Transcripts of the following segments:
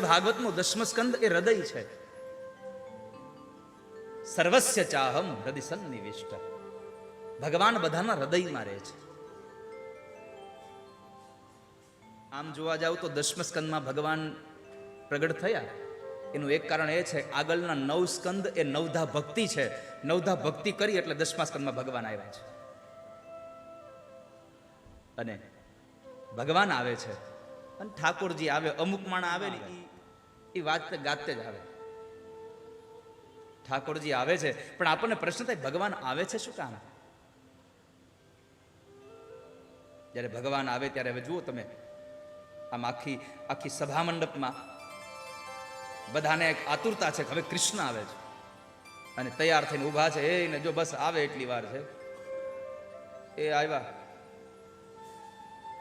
ભાગવતનું દસમ સ્કંદ એ હૃદય છે. સર્વસ્ય ચાહમ હૃદય સન્નિવિષ્ટ. ભગવાન બધાના હૃદયમાં રહે છે. આમ જોવા જાવ તો દસમ સ્કંદમાં ભગવાન પ્રગટ થયા. એનું એક કારણ એ છે, આગળના નવ સ્કંદ એ નવધા ભક્તિ છે. નવધા ભક્તિ કરી એટલે દસમા સ્કંદમાં ભગવાન આવ્યા છે. અને ભગવાન આવે છે. અને ઠાકોરજી આવે, અમુક માણા આવે ને એ વાત ગાતે જ આવે. ઠાકોરજી આવે છે, પણ આપણને પ્રશ્ન થાય, ભગવાન આવે છે શું કામ? જ્યારે ભગવાન આવે ત્યારે હવે જુઓ તમે, આમ આખી આખી સભા મંડપમાં બધાને એક આતુરતા છે કે હવે કૃષ્ણ આવે છે. અને તૈયાર થઈને ઊભા છે, એ ને જો બસ આવે એટલી વાર છે. એ આવ્યા.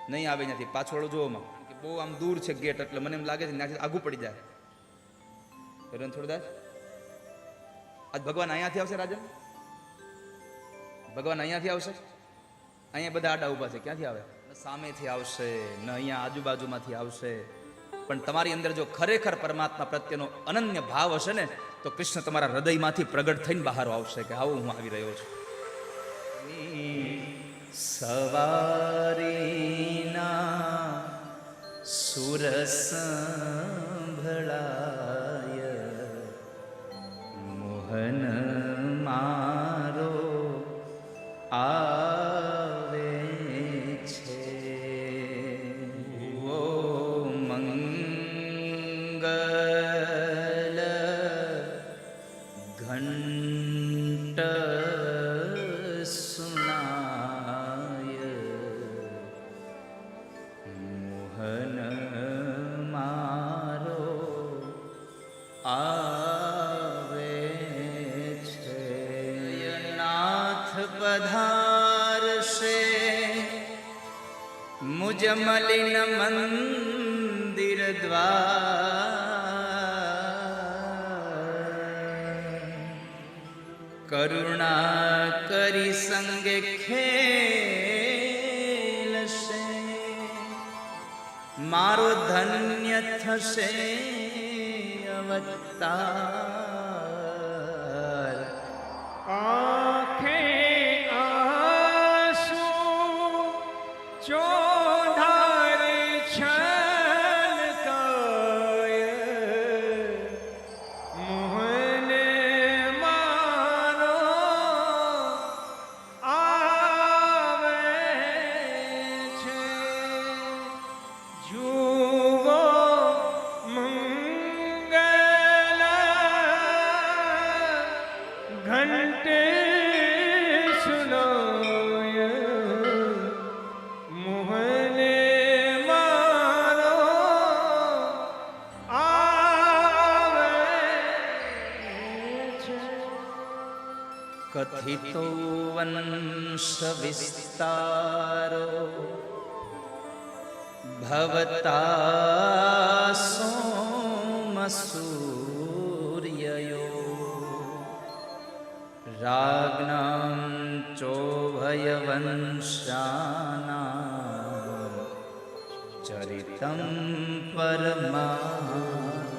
નહીં આવે નથી પાછળ જોવામાં બહુ આમ દૂર છે ગેટ એટલે મને એમ લાગે છે ત્યાંથી આગું પડી જાય. રણછોડદાસ આજ ભગવાન અહીંયાથી આવશે રાજન ભગવાન અહીંયાથી આવશે? અહીંયા બધા આડા ઊભા છે ક્યાંથી આવે? સામેથી આવશે ન અહીંયા આજુબાજુમાંથી આવશે. પણ તમારી અંદર જો ખરેખર પરમાત્મા પ્રત્યેનો અનન્ય ભાવ હશે ને તો કૃષ્ણ તમારા હૃદયમાંથી પ્રગટ થઈને બહાર આવશે કે આવું હું આવી રહ્યો છું. સવારીના भलाय मोहन આવે છે. નાથ પધારશે. મુજ મલિન મંદિર દ્વાર. કરુણા કરી સંગે ખેલશે. મારો ધન્ય થશે. અવતાર આંખે આંસુ ચોધારે છલકાય મોહને મારો આવે છે જુઓ કથિતો વંશ વિસ્તારો ભવતા સોમ રાજ્ઞાં ચોભયવંશાના ચરિતમ પરમા